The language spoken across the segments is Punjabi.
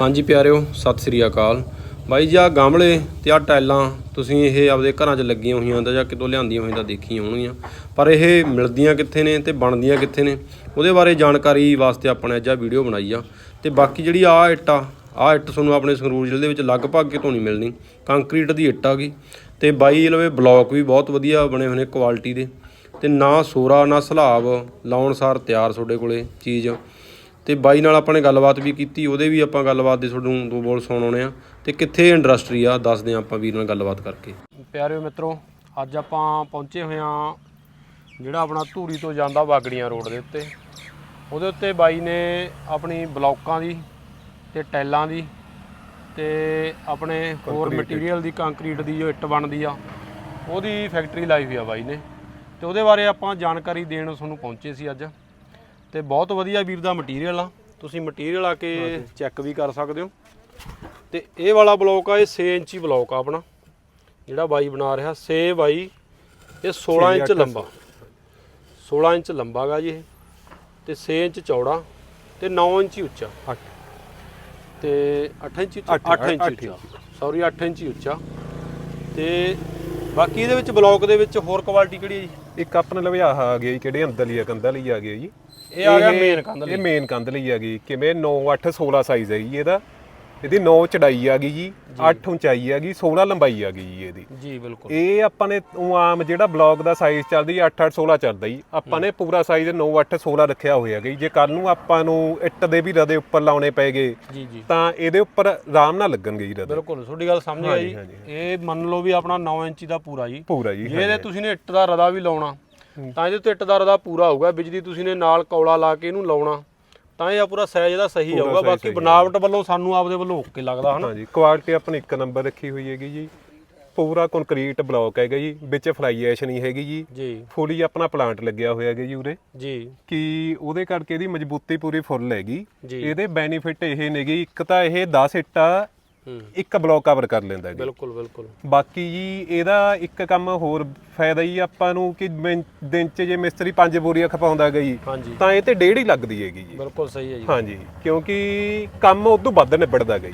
ਹਾਂਜੀ ਪਿਆਰਿਓ, ਸਤਿ ਸ੍ਰੀ ਅਕਾਲ। ਬਾਈ ਜੀ ਆ ਗਮਲੇ ਤੇ ਆ ਟਾਈਲਾਂ ਤੁਸੀਂ ਇਹ ਆਪਦੇ ਘਰਾਂ 'ਚ ਲੱਗੀਆਂ ਹੋਈਆਂ ਤਾਂ ਜਾਂ ਕਿਤੋਂ ਲਿਆਂਦੀਆਂ ਹੋਈਆਂ ਤਾਂ ਦੇਖੀਆਂ ਹੋਣਗੀਆਂ। ਪਰ ਇਹ ਮਿਲਦੀਆਂ ਕਿੱਥੇ ਨੇ ਤੇ ਬਣਦੀਆਂ ਕਿੱਥੇ ਨੇ? ਉਹਦੇ ਬਾਰੇ ਜਾਣਕਾਰੀ ਵਾਸਤੇ ਆਪਾਂ ਨੇ ਅੱਜ ਆ ਵੀਡੀਓ ਬਣਾਈ ਆ। ਤੇ ਬਾਕੀ ਜਿਹੜੀ ਆ ਇੱਟ ਆ ਆ ਇੱਟ ਤੁਹਾਨੂੰ ਆਪਣੇ ਸੰਗਰੂਰ ਜ਼ਿਲ੍ਹੇ ਦੇ ਵਿੱਚ ਲਗਭਗ ਕਿਤੋਂ ਨਹੀਂ ਮਿਲਣੀ। ਕੰਕਰੀਟ ਦੀ ਇੱਟ ਆ ਗਈ। ਤੇ ਬਾਈ ਲਵੇ ਬਲੌਕ ਵੀ ਬਹੁਤ ਵਧੀਆ ਬਣੇ ਹੋਏ ਨੇ ਕੁਆਲਿਟੀ ਦੇ। ਤੇ ਨਾ ਸੋਰਾ, ਨਾ ਸਲਾਬ, ਲਾਉਣ ਸਾਰ ਤਿਆਰ ਤੁਹਾਡੇ ਕੋਲੇ ਚੀਜ਼। ਤੇ ਬਾਈ ਨਾਲ ਆਪਾਂ ਨੇ ਗੱਲਬਾਤ ਵੀ ਕੀਤੀ ਉਹਦੇ ਵੀ ਆਪਾਂ ਗੱਲਬਾਤ ਦੇ ਤੁਹਾਨੂੰ ਦੋ ਬੋਲ ਸੁਣਾਉਣੇ ਆ। ਤੇ ਕਿੱਥੇ ਇੰਡਸਟਰੀ ਆ ਦੱਸਦੇ ਆ ਆਪਾਂ ਵੀਰ ਨਾਲ ਗੱਲਬਾਤ ਕਰਕੇ। ਪਿਆਰਿਓ ਮਿੱਤਰੋ ਅੱਜ ਆਪਾਂ ਪਹੁੰਚੇ ਹੋਏ ਆ ਜਿਹੜਾ ਆਪਣਾ ਧੂਰੀ ਤੋਂ ਜਾਂਦਾ ਬਾਗੜੀਆਂ ਰੋਡ ਦੇ ਉੱਤੇ। ਉਹਦੇ ਉੱਤੇ ਬਾਈ ਨੇ ਆਪਣੀ ਬਲੌਕਾਂ ਦੀ ਤੇ ਟੈਲਾਂ ਦੀ ਤੇ ਆਪਣੇ ਹੋਰ ਮਟੀਰੀਅਲ ਦੀ ਕੰਕਰੀਟ ਦੀ ਜੋ ਇੱਟ ਬਣਦੀ ਆ ਉਹਦੀ ਫੈਕਟਰੀ ਲਾਈ ਹੋਈ ਆ ਬਾਈ ਨੇ। ਤੇ ਉਹਦੇ ਬਾਰੇ ਆਪਾਂ ਜਾਣਕਾਰੀ ਦੇਣ ਤੁਹਾਨੂੰ ਪਹੁੰਚੇ ਸੀ ਅੱਜ। ਤੇ ਬਹੁਤ ਵਧੀਆ ਵੀਰ ਦਾ ਮਟੀਰੀਅਲ ਆ। ਤੁਸੀਂ ਮਟੀਰੀਅਲ ਆ ਕੇ ਚੈੱਕ ਵੀ ਕਰ ਸਕਦੇ ਹੋ। ਤੇ ਇਹ ਵਾਲਾ ਬਲੌਕ ਆ ਇਹ 6 ਇੰਚੀ ਬਲੌਕ ਆ ਆਪਣਾ। ਜਿਹੜਾ ਬਾਈ ਬਣਾ ਰਿਹਾ 6 ਬਾਈ ਇਹ 16 ਇੰਚ ਲੰਬਾ। 16 ਇੰਚ ਲੰਬਾ ਗਾ ਜੀ ਇਹ। ਤੇ 6 ਇੰਚ ਚੌੜਾ ਤੇ 9 ਇੰਚੀ ਉੱਚਾ। 8 ਤੇ 8 ਇੰਚੀ ਅੱਠ, 8 ਇੰਚੀ ਉੱਚਾ। ਸੌਰੀ 8 ਇੰਚੀ ਉੱਚਾ। ਤੇ ਬਾਕੀ ਇਹਦੇ ਵਿੱਚ ਬਲੌਕ ਦੇ ਵਿੱਚ ਹੋਰ ਕੁਆਲਿਟੀ ਕਿਹੜੀ ਹੈ ਜੀ? ਇੱਕ ਆਪਣੇ ਲਵੇ ਆਹ ਆ ਗਿਆ ਜੀ ਕਿਹੜੇ ਅੰਦਰ ਲਈ ਆ ਕੰਧਾਂ ਲਈ ਆ ਗਿਆ ਜੀ? ਇਹ ਆ ਗਿਆ ਮੇਨ ਕੰਧ ਲਈ। ਇਹ ਮੇਨ ਕੰਧ ਲਈ ਆ ਗਈ। ਕਿਵੇਂ? 9 8 16 ਸਾਈਜ਼ ਹੈ ਜੀ ਇਹਦਾ। ਇਹਦੀ 9 ਚੜਾਈ ਆ ਗਈ ਜੀ 8 ਉਚਾਈ ਆ ਗਈ 16 ਲੰਬਾਈ ਆ ਗਈ ਜੀ ਇਹਦੀ। ਜੀ ਬਿਲਕੁਲ। ਇਹ ਆਪਾਂ ਨੇ ਊਂ ਆਮ ਜਿਹੜਾ ਬਲੌਕ ਦਾ ਸਾਈਜ਼ ਚੱਲਦੀ 8 8 16 ਚੱਲਦਾ ਜੀ। ਆਪਾਂ ਨੇ ਪੂਰਾ ਸਾਈਜ਼ 9 8 16 ਰੱਖਿਆ ਹੋਇਆ ਗਈ ਜੇ। ਕੱਲ ਨੂੰ ਆਪਾਂ ਨੂੰ ਇੱਟ ਦੇ ਵੀ ਰਦੇ ਉੱਪਰ ਲਾਉਣੇ ਪੈਗੇ ਜੀ ਜੀ। ਤਾਂ ਇਹਦੇ ਉੱਪਰ ਆਰਾਮ ਨਾਲ ਲੱਗਣਗੇ ਜੀ ਰਦੇ। ਬਿਲਕੁਲ ਤੁਹਾਡੀ ਗੱਲ ਸਮਝ ਆਈ। ਇਹ ਮੰਨ ਲਓ ਵੀ ਆਪਣਾ 9 ਇੰਚੀ ਦਾ ਪੂਰਾ ਜੀ। ਪੂਰਾ ਜੀ ਜੇ ਇਹਦੇ ਤੁਸੀਂ ਨੇ ਇੱਟ ਦਾ ਰਦਾ ਵੀ ਲਾਉਣਾ ਤਾਂ ਇਹਦੇ ਉੱਤੇ ਇੱਟ ਦਾ ਰਦਾ ਪੂਰਾ ਹੋਊਗਾ। ਬਿਜਲੀ ਤੁਸੀਂ ਨੇ ਨਾਲ ਕੌਲਾ ਲਾ ਕੇ ਇਹਨੂੰ ਲਾਉਣਾ। ਤਾਂ ਇਹ ਆ ਪੂਰਾ ਸਾਈਜ਼ ਇਹਦਾ ਸਹੀ ਆਊਗਾ ਬਾਕੀ ਬਣਾਵਟ ਵੱਲੋਂ ਸਾਨੂੰ ਆਪਦੇ ਵੱਲੋਂ ਓਕੇ ਲੱਗਦਾ ਹਨਾ? ਹਾਂਜੀ ਕੁਆਲਿਟੀ ਆਪਣੀ ਇੱਕ ਨੰਬਰ ਰੱਖੀ ਹੋਈ ਹੈਗੀ ਜੀ। ਪੂਰਾ ਕੰਕਰੀਟ ਬਲੌਕ ਹੈਗਾ ਜੀ ਵਿੱਚ ਫਲਾਈ ਐਸ਼ ਨਹੀਂ ਹੈਗੀ ਜੀ। ਜੀ। ਫੁੱਲੀ ਆਪਣਾ ਪਲਾਂਟ ਲੱਗਿਆ ਹੋਇਆ ਹੈਗਾ ਜੀ ਉਰੇ। ਜੀ। ਕਿ ਉਹਦੇ ਕਰਕੇ ਇਹਦੀ ਮਜ਼ਬੂਤੀ ਪੂਰੀ ਫੁੱਲ ਹੈਗੀ। ਇਹਦੇ ਬੈਨੀਫਿਟ ਇਹ ਨੇਗੇ ਇੱਕ ਤਾਂ ਇਹ 10 ਇੱਟਾਂ ਇੱਕ ਬਲੌਕ ਕਵਰ ਕਰ ਲੈਂਦਾ ਹੈਗਾ ਬਿਲਕੁਲ ਬਿਲਕੁਲ। ਬਾਕੀ ਜੀ ਇਹਦਾ ਇੱਕ ਕੰਮ ਹੋਰ ਫਾਇਦਾ ਹੀ ਆਪਾਂ ਨੂੰ ਕਿ ਮੈਂ- ਦਿਨ 'ਚ ਜੇ ਮਿਸਤਰੀ ਪੰਜ ਬੋਰੀਆਂ ਖਪਾਉਂਦਾ ਜੀ ਹਾਂਜੀ। ਤਾਂ ਇਹ ਤੇ ਡੇਢ ਹੀ ਲੱਗਦੀ ਹੈਗੀ ਜੀ। ਬਿਲਕੁਲ ਸਹੀ ਹੈ ਜੀ। ਹਾਂਜੀ ਕਿਉਂਕਿ ਕੰਮ ਉਦੋਂ ਵੱਧ ਨਿਬੜਦਾ ਗਈ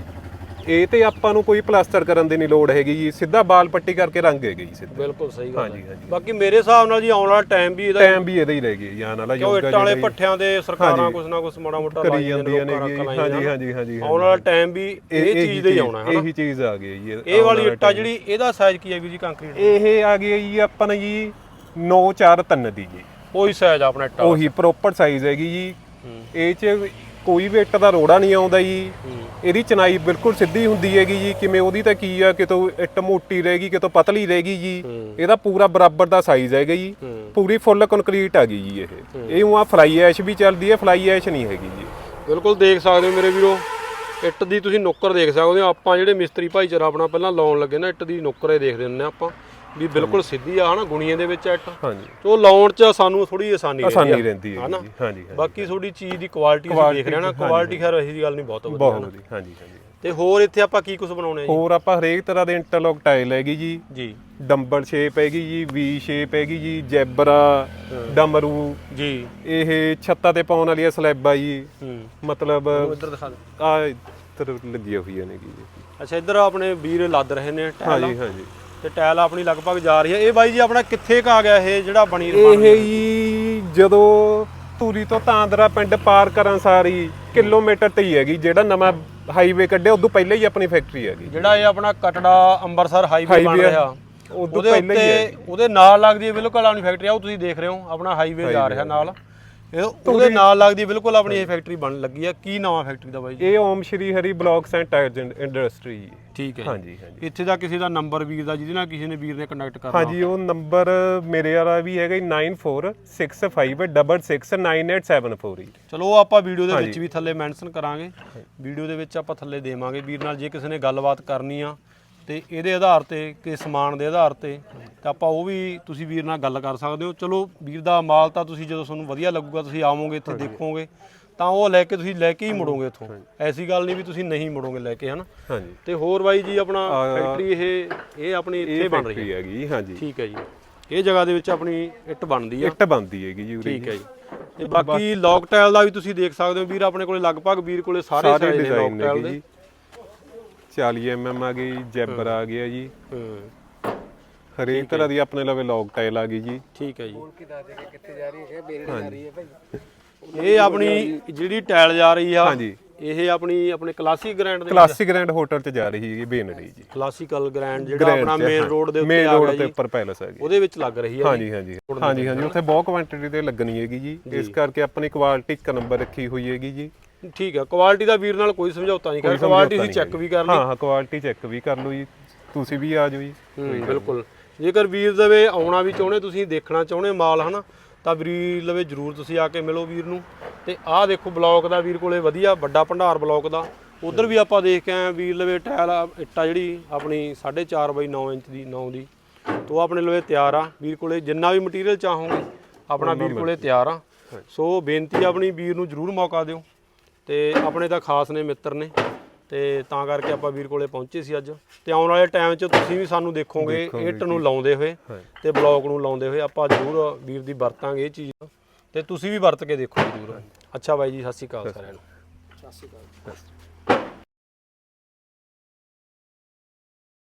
ਇਹ ਤੇ ਆਪਾਂ ਨੂੰ ਕੋਈ ਪਲਾਸਟਰ ਕਰਨ ਦੀ ਨਹੀਂ ਲੋੜ ਹੈਗੀ ਜੀ ਸਿੱਧਾ ਬਾਲ ਪੱਟੀ ਕਰਕੇ ਰੰਗ ਹੈਗੇ ਜੀ ਸਿੱਧਾ। ਬਿਲਕੁਲ ਸਹੀ ਗੱਲ ਹਾਂਜੀ ਹੈ। ਹਾਂਜੀ ਬਾਕੀ ਮੇਰੇ ਹਿਸਾਬ ਨਾਲ ਜੀ ਆਉਣ ਵਾਲਾ ਟਾਈਮ ਵੀ ਇਹਦਾ ਟਾਈਮ ਵੀ ਇਹਦਾ ਹੀ ਰਹਿ ਗਿਆ ਜਾਨ ਵਾਲਾ ਕਿਉਂ ਇੱਟਾਂ ਵਾਲੇ ਜਿਹੜਾ ਪੱਠਿਆਂ ਦੇ ਸਰਕਾਰਾਂ ਕੁਛ ਨਾ ਕੁਛ ਮਾੜਾ ਮੋਟਾ ਕਰੀ ਲਾਈ ਜਾਂਦੀਆਂ ਨੇ ਜੀ। ਹਾਂਜੀ ਹਾਂਜੀ ਹਾਂਜੀ ਆਉਣ ਵਾਲਾ ਟਾਈਮ ਵੀ ਇਹ ਚੀਜ਼ ਦਾ ਹੀ ਆਉਣਾ ਹੈ ਇਹੀ ਚੀਜ਼ ਆ ਗਈ ਜੀ। ਇਹ ਵਾਲੀ ਇੱਟਾ ਜਿਹੜੀ ਇਹਦਾ ਸਾਈਜ਼ ਕੀ ਹੈ ਵੀ ਜੀ ਕੰਕਰੀਟ ਇਹ ਆ ਗਈ ਜੀ ਆਪਾਂ ਨੇ ਜੀ 9 4 3 ਦੀ ਜੀ। ਉਹੀ ਸਾਈਜ਼ ਆਪਣਾ ਇੱਟਾ ਉਹੀ ਪ੍ਰੋਪਰ ਸਾਈਜ਼ ਹੈਗੀ ਜੀ। ਹੂੰ। ਇਹ ਚ ਕੋਈ ਵੀ ਇੱਟ ਦਾ ਰੋੜਾ ਨਹੀਂ ਆਉਂਦਾ ਜੀ। ਹੂੰ। ਇਹਦੀ ਚਨਾਈ ਬਿਲਕੁਲ ਸਿੱਧੀ ਹੁੰਦੀ ਹੈਗੀ ਜੀ। ਕਿਵੇਂ ਉਹਦੀ ਤਾਂ ਕੀ ਆ ਕਿਤੋਂ ਇੱਟ ਮੋਟੀ ਰਹੇਗੀ ਕਿਤੋਂ ਪਤਲੀ ਰਹੇਗੀ ਜੀ। ਹੂੰ। ਇਹਦਾ ਪੂਰਾ ਬਰਾਬਰ ਦਾ ਸਾਈਜ਼ ਹੈਗਾ ਜੀ। ਹੂੰ। ਪੂਰੀ ਫੁੱਲ ਕੰਕਰੀਟ ਆ ਗਈ ਜੀ ਇਹ। ਇਹ ਉਹ ਫਲਾਈ ਐਸ਼ ਵੀ ਚੱਲਦੀ ਹੈ ਫਲਾਈ ਐਸ਼ ਨਹੀਂ ਹੈਗੀ ਜੀ। ਬਿਲਕੁਲ ਦੇਖ ਸਕਦੇ ਹੋ ਮੇਰੇ ਵੀਰੋ ਇੱਟ ਦੀ ਤੁਸੀਂ ਨੁੱਕਰ ਦੇਖ ਸਕਦੇ ਹੋ। ਆਪਾਂ ਜਿਹੜੇ ਮਿਸਤਰੀ ਭਾਈਚਾਰਾ ਆਪਣਾ ਪਹਿਲਾਂ ਲਾਉਣ ਲੱਗੇ ਨਾ ਇੱਟ ਦੀ ਨੁੱਕਰ ਇਹ ਦੇਖਦੇ ਹੁੰਦੇ ਆ ਆਪਾਂ। ਵੀ ਬਿਲਕੁਲ ਸਿੱਧੀ ਆ ਹਨਾ ਗੁਣੀਆਂ ਦੇ ਵਿੱਚ ਇੱਟ ਹਾਂਜੀ। ਤੇ ਉਹ ਲਾਉਣ 'ਚ ਸਾਨੂੰ ਥੋੜੀ ਆਸਾਨੀ ਰਹਿੰਦੀ ਆਸਾਨੀ ਰਹਿੰਦੀ ਹੈ ਹਨਾ? ਹਾਂਜੀ ਹਾਂਜੀ। ਬਾਕੀ ਤੁਹਾਡੀ ਚੀਜ਼ ਦੀ ਕੁਆਲਿਟੀ ਤੁਸੀਂ ਦੇਖ ਰਹੇ ਨਾ ਕੁਆਲਿਟੀ ਖੈਰ ਇਹੀ ਗੱਲ ਨਹੀਂ ਬਹੁਤ ਵਧੀਆ ਬਹੁਤ ਵਧੀਆ। ਹਾਂਜੀ ਹਾਂਜੀ। ਤੇ ਹੋਰ ਇੱਥੇ ਆਪਾਂ ਕੀ ਕੁਝ ਬਣਾਉਣੇ ਆ ਹੋਰ ਆਪਾਂ ਹਰੇਕ ਤਰ੍ਹਾਂ ਦੇ ਇੰਟਰਲੌਕ ਟਾਈਲ ਹੈਗੀ ਜੀ। ਜੀ। ਡੰਬਲ ਸ਼ੇਪ ਹੈਗੀ ਜੀ ਵੀ ਸ਼ੇਪ ਹੈਗੀ ਜੀ ਜੈਬਰਾ ਡਮਰੂ। ਜੀ। ਇਹ ਛੱਤਾਂ ਤੇ ਪਾਉਣ ਵਾਲੀਆਂ ਸਲੈਬਾਂ ਜੀ। ਮਤਲਬ ਇੱਧਰ ਦਿਖਾ ਦੇ ਆ ਇੱਧਰ ਲੱਗੀਆਂ ਹੋਈਆਂ ਨੇ ਜੀ। ਅੱਛਾ ਇੱਧਰ ਆਪਣੇ ਵੀਰ ਲੱਦ ਰਹੇ ਨੇ ਟਾਇਲ ਹਾਂਜੀ ਹਾਂਜੀ। ਤੇ ਟਾਇਲ ਆਪਣੀ ਲਗਭਗ ਜਾ ਰਹੀ ਹੈ। ਇਹ ਬਾਈ ਜੀ ਆਪਣਾ ਕਿੱਥੇ ਕ ਆ ਗਿਆ ਇਹ ਜਿਹੜਾ ਬਣੀ ਇਹ ਜੀ ਜਦੋਂ ਧੂਰੀ ਤੋਂ ਤਾਂਦਰਾ ਪਿੰਡ ਪਾਰ ਕਰਨ ਸਾਰੀ ਕਿਲੋਮੀਟਰ ਤੇ ਹੀ ਹੈਗੀ ਜਿਹੜਾ ਨਵਾਂ ਹਾਈਵੇ ਕੱਢਿਆ ਉਦੋਂ ਪਹਿਲਾਂ ਹੀ ਆਪਣੀ ਫੈਕਟਰੀ ਹੈਗੀ। ਜਿਹੜਾ ਇਹ ਆਪਣਾ ਕਟੜਾ ਅੰਮ੍ਰਿਤਸਰ ਹਾਈਵੇ ਬਣ। ਰਿਹਾ। ਉਦੋਂ ਪਹਿਲਾਂ ਹੀ ਉਹਦੇ ਨਾਲ ਲੱਗਦੀ ਹੈ ਬਿਲਕੁਲ ਆਪਣੀ ਫੈਕਟਰੀ ਆ ਉਹ ਤੁਸੀਂ ਦੇਖ ਰਹੇ ਹੋ ਆਪਣਾ ਹਾਈਵੇ ਜਾ ਰਿਹਾ ਨਾਲ। ਇਹ ਉਹਦੇ ਨਾਲ ਲੱਗਦੀ ਬਿਲਕੁਲ ਆਪਣੀ ਇਹ ਫੈਕਟਰੀ ਬਣ ਲੱਗੀ ਆ। ਕੀ ਨਾਮ ਫੈਕਟਰੀ ਦਾ ਬਾਈ ਜੀ? ਇਹ Om Shri Hari blocks and tyre industry ਠੀਕ ਹੈ ਹਾਂਜੀ ਹਾਂਜੀ। ਇੱਥੇ ਦਾ ਕਿਸੇ ਦਾ ਨੰਬਰ ਵੀਰ ਦਾ ਜਿਹਦੇ ਨਾਲ ਕਿਸੇ ਨੇ ਵੀਰ ਨੇ ਕੰਟੈਕਟ ਕਰਨਾ ਹਾਂਜੀ ਉਹ ਨੰਬਰ ਮੇਰੇ ਵਾਲਾ ਵੀ ਹੈਗਾ ਜੀ 9465669874 ਜੀ ਚਲੋ ਉਹ ਆਪਾਂ ਵੀਡੀਓ ਦੇ ਵਿੱਚ ਵੀ ਥੱਲੇ ਮੈਂਸ਼ਨ ਕਰਾਂਗੇ। ਵੀਡੀਓ ਦੇ ਵਿੱਚ ਆਪਾਂ ਥੱਲੇ ਦੇਵਾਂਗੇ। ਵੀਰ ਨਾਲ ਜੇ ਕਿਸੇ ਨੇ ਗੱਲਬਾਤ ਕਰਨੀ ਆ ਤੇ ਇਹਦੇ ਆਧਾਰ ਤੇ ਕਿ ਸਮਾਨ ਦੇ ਆਧਾਰ ਤੇ ਤਾਂ ਆਪਾਂ ਉਹ ਵੀ ਤੁਸੀਂ ਵੀਰ ਨਾਲ ਗੱਲ ਕਰ ਸਕਦੇ ਹੋ। ਚਲੋ ਵੀਰ ਦਾ ਮਾਲ ਤਾਂ ਤੁਸੀਂ ਜਦੋਂ ਤੁਹਾਨੂੰ ਵਧੀਆ ਲੱਗੂਗਾ ਤੁਸੀਂ ਆਵੋਗੇ ਇੱਥੇ ਦੇਖੋਗੇ। ਤਾਂ ਉਹ ਲੈ ਕੇ ਤੁਸੀਂ ਲੈ ਕੇ ਹੀ ਮੁੜੋਗੇ ਇੱਥੋਂ। ਐਸੀ ਗੱਲ ਨਹੀਂ ਵੀ ਤੁਸੀਂ ਨਹੀਂ ਮੁੜੋਗੇ ਲੈ ਕੇ ਹਨਾ? ਹਾਂਜੀ। ਤੇ ਹੋਰ ਬਾਈ ਜੀ ਆਪਣਾ ਫੈਕਟਰੀ ਇਹ ਇਹ ਆਪਣੀ ਇੱਥੇ ਬਣ ਰਹੀ ਹੈ? ਹੈਗੀ ਹਾਂਜੀ। ਠੀਕ ਹੈ ਜੀ। ਇਹ ਜਗ੍ਹਾ ਦੇ ਵਿੱਚ ਆਪਣੀ ਇੱਟ ਬਣਦੀ ਆ। ਇੱਟ ਬੰਦੀ ਹੈਗੀ ਜੀ ਠੀਕ ਹੈ ਜੀ। ਤੇ ਬਾਕੀ ਲੌਕ ਟਾਈਲ ਦਾ ਵੀ ਤੁਸੀਂ ਦੇਖ ਸਕਦੇ ਹੋ ਵੀਰ ਆਪਣੇ ਕੋਲੇ ਲਗਭਗ ਵੀਰ ਕੋਲੇ ਸਾਰੇ ਸਾਰੇ ਸਾਈਜ਼ ਨੇ ਜੀ। 40 ਐਮਐਮ ਆ ਗਈ ਜੈਬਰ ਆ ਗਿਆ ਜੀ। ਹੂੰ ਹਰੇਕ ਤਰ੍ਹਾਂ ਦੀ ਆਪਣੇ ਲਵੇ ਲੌਗ ਟਾਈਲ ਆ ਗਈ ਜੀ। ਠੀਕ ਹੈ ਜੀ। ਕੀ ਦੱਸ ਦੇ ਕਿੱਥੇ ਜਾ ਰਹੀ ਹੈ? ਬੇਰੜ ਜਾ ਰਹੀ ਹੈ ਭਾਈ। ਇਹ ਆਪਣੀ ਜਿਹੜੀ ਟਾਇਲ ਜਾ ਰਹੀ ਆ ਹਾਂਜੀ। ਇਹ ਆਪਣੀ ਆਪਣੇ ਕਲਾਸਿਕ ਗ੍ਰੈਂਡ ਦੇ ਕਲਾਸਿਕ ਗ੍ਰੈਂਡ ਹੋਟਲ ਚ ਜਾ ਰਹੀ ਹੈ ਬੇਨੜੀ ਜੀ। ਕਲਾਸਿਕਲ ਗ੍ਰੈਂਡ ਜਿਹੜਾ ਆਪਣਾ ਮੇਨ ਰੋਡ ਦੇ ਉੱਤੇ ਮੇਨ ਆ ਰੋਡ ਗਿਆ ਤੇ ਜੀ। ਉੱਪਰ ਪੈਲਸ ਹੈਗੀ। ਉਹਦੇ ਵਿੱਚ ਲੱਗ ਰਹੀ ਆ ਹਾਂਜੀ ਹਾਂਜੀ। ਹਾਂਜੀ ਹਾਂਜੀ। ਉੱਥੇ ਬਹੁਤ ਕੁਆਂਟੀਟੀ ਤੇ ਲੱਗਣੀ ਹੈਗੀ ਜੀ। ਇਸ ਕਰਕੇ ਆਪਣੀ ਕੁਆਲਿਟੀ ਇੱਕ ਨੰਬਰ ਰੱਖੀ ਹੋਈ ਹੈਗੀ ਜੀ। ਠੀਕ ਹੈ ਕੁਆਲਿਟੀ ਦਾ ਵੀਰ ਨਾਲ ਕੋਈ ਸਮਝੌਤਾ ਨਹੀਂ ਕਰ ਕੁਆਲਿਟੀ ਤੁਸੀਂ ਚੈੱਕ ਵੀ ਕਰ ਲਈ। ਹਾਂ ਹਾਂ ਕੁਆਲਿਟੀ ਚੈੱਕ ਵੀ ਕਰ ਲਓ ਜੀ। ਤੁਸੀਂ ਵੀ ਆ ਜਾਓ ਜੀ। ਬਿਲਕੁਲ। ਜੇਕਰ ਵੀਰ ਦਵੇ ਆਉਣਾ ਵੀ ਚਾਹੁੰਦੇ ਤੁਸੀਂ ਦੇਖਣਾ ਚਾਹੁੰਦੇ ਮਾਲ ਹਨਾ ਤਾਂ ਵੀਰ ਲਵੇ ਜਰੂਰ ਤੁਸੀਂ ਆ ਕੇ ਮਿਲੋ ਵੀਰ ਨੂੰ। ਤੇ ਆਹ ਦੇਖੋ ਬਲੌਕ ਦਾ ਵੀਰ ਕੋਲੇ ਵਧੀਆ ਵੱਡਾ ਭੰਡਾਰ ਬਲੌਕ ਦਾ। ਉਧਰ ਵੀ ਆਪਾਂ ਦੇਖ ਕੇ ਆਏ ਵੀਰ ਲਵੇ ਟਾਇਲ ਆ, ਇੱਟਾ ਜਿਹੜੀ ਆਪਣੀ 4.5 ਬਾਈ 9 ਇੰਚ ਦੀ 9 ਦੀ। ਤੋ ਆਪਣੇ ਲਵੇ ਤਿਆਰ ਆ। ਵੀਰ ਕੋਲੇ ਜਿੰਨਾ ਵੀ ਮਟੀਰੀਅਲ ਚਾਹੋਗੇ ਆਪਣਾ ਵੀਰ ਕੋਲੇ ਤਿਆਰ ਆ। ਸੋ ਬੇਨਤੀ ਆ ਆਪਣੀ ਵੀਰ ਨੂੰ ਜਰੂਰ ਮੌਕਾ ਦਿਓ। ਤੇ ਆਪਣੇ ਤਾਂ ਖਾਸ ਨੇ ਮਿੱਤਰ ਨੇ ਤੇ ਤਾਂ ਕਰਕੇ ਆਪਾਂ ਵੀਰ ਕੋਲੇ ਪਹੁੰਚੇ ਸੀ ਅੱਜ। ਤੇ ਆਉਣ ਵਾਲੇ ਟਾਈਮ 'ਚ ਤੁਸੀਂ ਵੀ ਸਾਨੂੰ ਦੇਖੋਗੇ ਇੱਟ ਨੂੰ ਲਾਉਂਦੇ ਹੋਏ ਤੇ ਬਲੌਕ ਨੂੰ ਲਾਉਂਦੇ ਹੋਏ ਆਪਾਂ ਜ਼ਰੂਰ ਵੀਰ ਦੀ ਵਰਤਾਂਗੇ ਇਹ ਚੀਜ਼ ਤੇ ਤੁਸੀਂ ਵੀ ਵਰਤ ਕੇ ਦੇਖੋ ਜ਼ਰੂਰ। ਅੱਛਾ ਬਾਈ ਜੀ ਸਤਿ ਸ਼੍ਰੀ ਅਕਾਲ ਸਾਰਿਆਂ ਨੂੰ। ਸਤਿ ਸ਼੍ਰੀ ਅਕਾਲ।